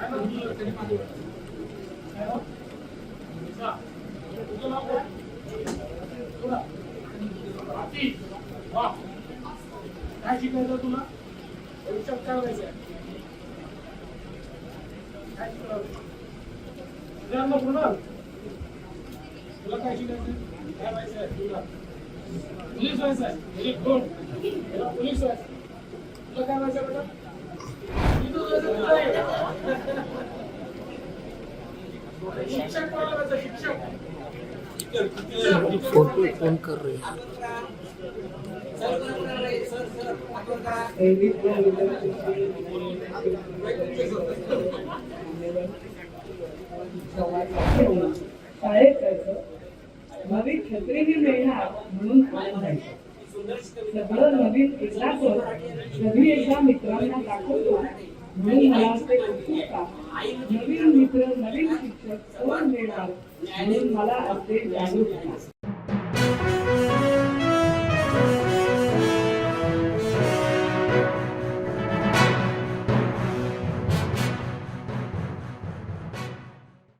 काय शिकायचं तुला भविष्यात काय व्हायचं काय शिकवलं तुझ्या तुला काय शिकायचं काय व्हायचं आहे तुला पोलीस व्हायचं आहे व्हेरी गुड पोलीस व्हायचं तुला काय व्हायचं बेटा फोन कर रहे शाळेत जायचं नवी छत्रीही मिळणार म्हणून सगळं नवीन एकदा सगळी एकदा मित्रांना दाखवतो म्हणून नवीन मित्र नवीन शिक्षक कोण मिळणार? म्हणून मला असते जागरूकता